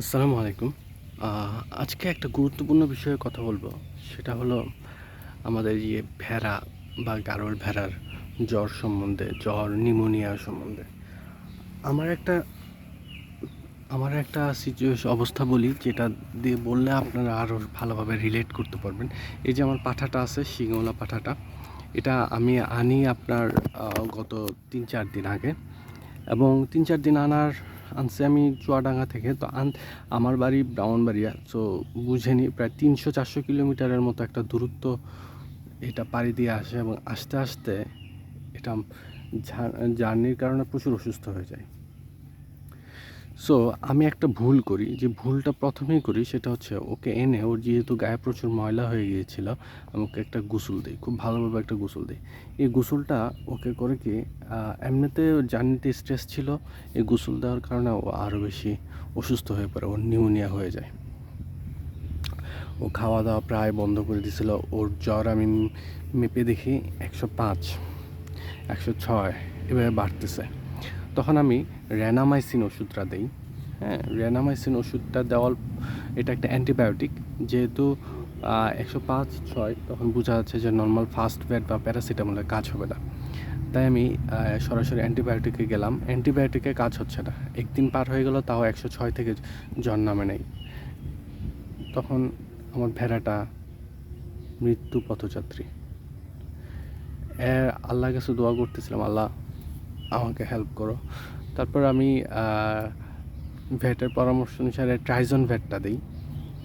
আসসালামু আলাইকুম। আজকে একটা গুরুত্বপূর্ণ বিষয়ে কথা বলব। সেটা হলো আমাদের ইয়ে ভেড়া বা গারল ভেড়ার জ্বর সম্বন্ধে, জ্বর, নিউমোনিয়া সম্বন্ধে। আমার একটা আমার একটা সিচুয়েশন অবস্থা বলি, যেটা দিয়ে বললে আপনারা আরও ভালোভাবে রিলেট করতে পারবেন। এই যে আমার পাঠাটা আছে শিঙওয়ালা পাঠাটা, এটা আমি আনি আপনার গত তিন চার দিন আগে। এবং তিন চার দিন আনার আনছে আমি চুয়াডাঙ্গা থেকে, তো আন, আমার বাড়ি ব্রাহ্মণবাড়িয়া, তো বুঝেনি প্রায় তিনশো চারশো কিলোমিটারের মতো একটা দূরত্ব এটা পাড়ি দিয়ে আসে এবং আস্তে আস্তে এটা জার্নির কারণে প্রচুর অসুস্থ হয়ে যায়। সো আমি একটা ভুল করি। যে ভুলটা প্রথমেই করি সেটা হচ্ছে ওকে এনে ওর যেহেতু গায়ে প্রচুর ময়লা হয়ে গিয়েছিল, আমি ওকে একটা গোসল দিই। খুব ভালোভাবে একটা গোসল দিই। এই গোসলটা ওকে করে কি এমনিতে জার্নিতে স্ট্রেস ছিল, এই গোসল দেওয়ার কারণে ও আরও বেশি অসুস্থ হয়ে পড়ে, ওর নিউমোনিয়া হয়ে যায়। ও খাওয়া দাওয়া প্রায় বন্ধ করে দিয়েছিল, ওর জ্বর আমি মেপে দেখি একশো পাঁচ, একশো ছয়, এভাবে বাড়তেছে। তখন আমি র্যানামাইসিন ওষুধটা দিই। হ্যাঁ র্যানামাইসিন ওষুধটা দেওয়ার এটা একটা অ্যান্টিবায়োটিক। যেহেতু একশো পাঁচ ছয় তখন বোঝা যাচ্ছে যে নর্মাল ফাস্ট ব্যাড বা প্যারাসিটামলের কাজ হবে না। তাই আমি সরাসরি অ্যান্টিবায়োটিকে গেলাম। অ্যান্টিবায়োটিকে কাজ হচ্ছে না। একদিন পার হয়ে গেল তাও একশো ছয় থেকে জ্বর নামে নেই। তখন আমার ভেড়াটা মৃত্যু পথযাত্রী। এ, আল্লাহর কাছে দোয়া করতেছিলাম আল্লাহ আমাকে হেল্প করো। তারপর আমি ভ্যাটের পরামর্শ অনুসারে ট্রাইজন ভ্যাটটা দিই।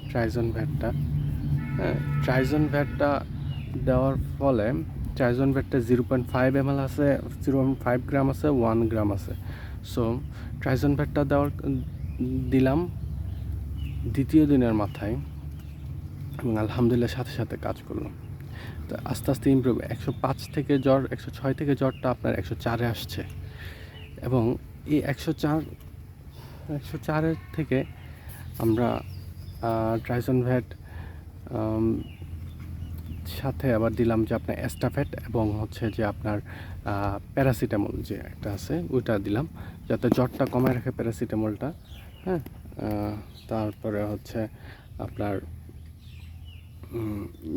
ট্রাইজন ভ্যাটটা হ্যাঁ ট্রাইজন ভ্যাটটা দেওয়ার ফলে ট্রাইজন ভ্যাটটা zero point five M L আছে জিরো পয়েন্ট ফাইভ গ্রাম আছে ওয়ান গ্রাম আছে। সো ট্রাইজন ভ্যাটটা দেওয়ার, দিলাম দ্বিতীয় দিনের মাথায় এবং আলহামদুলিল্লাহ সাথে সাথে কাজ করল তো আস্তে আস্তে ইমপ্রুভ একশো পাঁচ থেকে জ্বর, একশো ছয় থেকে জ্বরটা আপনার একশো চারে আসছে। এবং এই একশো চার, একশো চারের থেকে আমরা ট্রাইজন ভ্যাট সাথে আবার দিলাম যে আপনার অ্যাস্টাফেট এবং হচ্ছে যে আপনার প্যারাসিটামল যে একটা আছে, ওইটা দিলাম। যাতে জ্বরটা কমায় রাখে প্যারাসিটামলটা হ্যাঁ? তারপরে হচ্ছে আপনার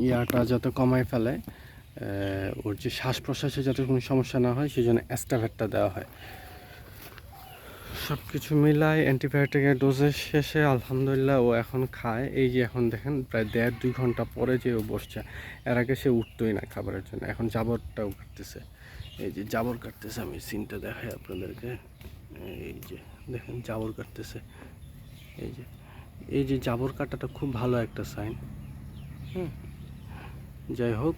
ইয়াটা যাতে কমায় ফেলে ওর যে শ্বাস প্রশ্বাসে যাতে কোনো সমস্যা না হয় সেই জন্য অ্যাস্টাভেটটা দেওয়া হয়। সব কিছু মিলায় অ্যান্টিবায়োটিকের ডোজের শেষে আলহামদুলিল্লাহ ও এখন খায়। এই যে এখন দেখেন, প্রায় দেড় দুই ঘণ্টা পরে যে ও বসছে, এর আগে সে উঠতোই না খাবারের জন্য। এখন জাবরটাও কাটতেছে। এই যে জাবর কাটতেছে, আমি সিনটা দেখাই আপনাদেরকে। এই যে দেখেন, জাবর কাটতেছে। এই যে এই যে জাবর কাটাটা খুব ভালো একটা সাইন। হুম। যাই হোক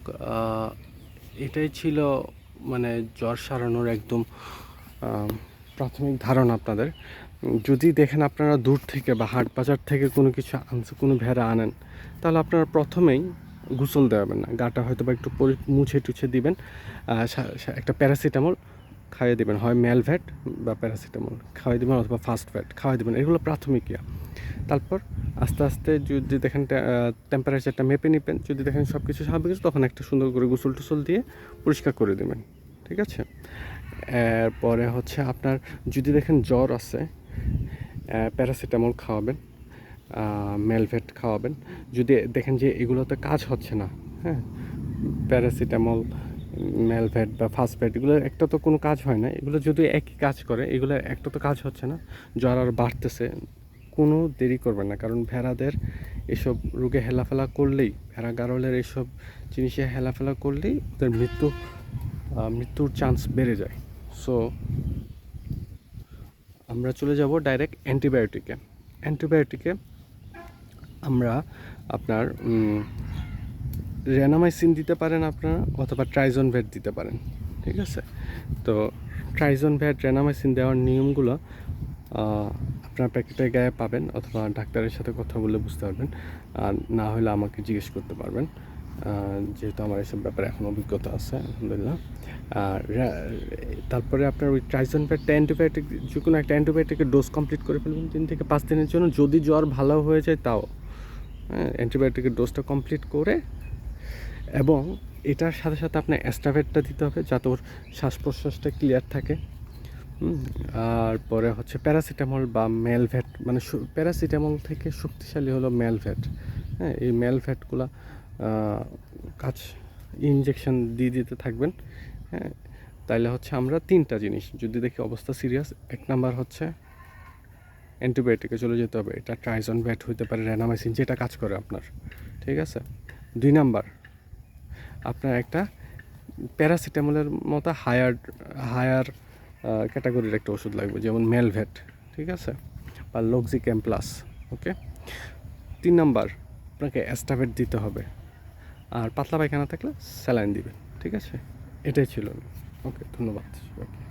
এটাই ছিল মানে জ্বর সারানোর একদম প্রাথমিক ধারণা আপনাদের। যদি দেখেন আপনারা দূর থেকে বা হাট বাজার থেকে কোনো কিছু আনছে, কোনো ভেড়া আনেন, তাহলে আপনারা প্রথমেই গোসল দেওয়াবেন না। গাটা হয়তো বা একটু মুছে টুছে দিবেন। একটা প্যারাসিটামল খাইয়ে দেবেন, হয় মেলভ্যাট বা প্যারাসিটামল খাওয়াই দেবেন অথবা ফাস্ট ভ্যাট খাওয়াই দেবেন, এগুলো প্রাথমিক ইয়া। তারপর আস্তে আস্তে যদি দেখেন টেম্পারেচারটা মেপে নেবেন, যদি দেখেন সব কিছু স্বাভাবিক আছে, তখন একটা সুন্দর করে গোসল টোসল দিয়ে পরিষ্কার করে দেবেন, ঠিক আছে? এরপরে হচ্ছে আপনার যদি দেখেন জ্বর আছে প্যারাসিটামল খাওয়াবেন মেলভেট খাওয়াবেন, যদি দেখেন যে এগুলোতে কাজ হচ্ছে না হ্যাঁ? প্যারাসিটামল মেলভেট বা ফাস্টভেট এগুলো একটা তো কোনো কাজ হয় না। এগুলো যদি একই কাজ করে, এগুলো একটা তো কাজ হচ্ছে না। জ্বর আর বাড়তেছে, কোনো দেরি করবেন না। কারণ ভেড়াদের এসব রোগে হেলাফেলা করলেই, ভেড়া গারলের এসব জিনিসে হেলাফেলা করলেই ওদের মৃত্যু মৃত্যুর চান্স বেড়ে যায়। সো আমরা চলে যাব ডাইরেক্ট অ্যান্টিবায়োটিকে অ্যান্টিবায়োটিকে আমরা আপনার রেনামাইসিন দিতে পারেন আপনারা, অথবা ট্রাইজন ভ্যাট দিতে পারেন, ঠিক আছে? তো ট্রাইজন ভ্যাট রেনামাইসিন দেওয়ার নিয়মগুলো আপনার প্যাকেটের গায়ে পাবেন, অথবা ডাক্তারের সাথে কথা বলে বুঝতে পারবেন, আর না হলে আমাকে জিজ্ঞেস করতে পারবেন যেহেতু আমার এসব ব্যাপারে এখন অভিজ্ঞতা আছে, আলহামদুলিল্লাহ। আর তারপরে আপনার ওই ট্রাইজন ভ্যাটটা অ্যান্টিবায়োটিক যে কোনো একটা অ্যান্টিবায়োটিকের ডোজ কমপ্লিট করে ফেলবেন তিন থেকে পাঁচ দিনের জন্য, যদি জ্বর ভালো হয়ে যায় তাও। হ্যাঁ অ্যান্টিবায়োটিকের ডোজটা কমপ্লিট করে এবং এটার সাথে সাথে আপনার অ্যাস্ট্রাভেটটা দিতে হবে যাতে ওর শ্বাস প্রশ্বাসটা ক্লিয়ার থাকে আর পরে হচ্ছে প্যারাসিটামল বা মেলভেট মানে প্যারাসিটামল থেকে শক্তিশালী হলো মেলভেট হ্যাঁ এই মেলভেটগুলো কাজ ইনজেকশন দিয়ে দিতে থাকবেন। হ্যাঁ তাইলে হচ্ছে আমরা তিনটা জিনিস, যদি দেখি অবস্থা সিরিয়াস এক নাম্বার হচ্ছে অ্যান্টিবায়োটিকে চলে যেতে হবে। এটা ট্রাইজন ব্যাট হইতে পারে র্যানামাইসিন যেটা কাজ করে আপনার। ঠিক আছে? দুই নাম্বার আপনার একটা প্যারাসিটামলের মতো হায়ার হায়ার ক্যাটাগরির একটা ওষুধ লাগবে, যেমন মেলভেট, ঠিক আছে? বা লক্সিক্যাম প্লাস, ওকে? তিন নাম্বার, আপনাকে অ্যাস্টাভেট দিতে হবে। আর পাতলা পায়খানা থাকলে স্যালাইন দিবেন, ঠিক আছে? এটাই ছিল। ওকে, ধন্যবাদ। সবাইকে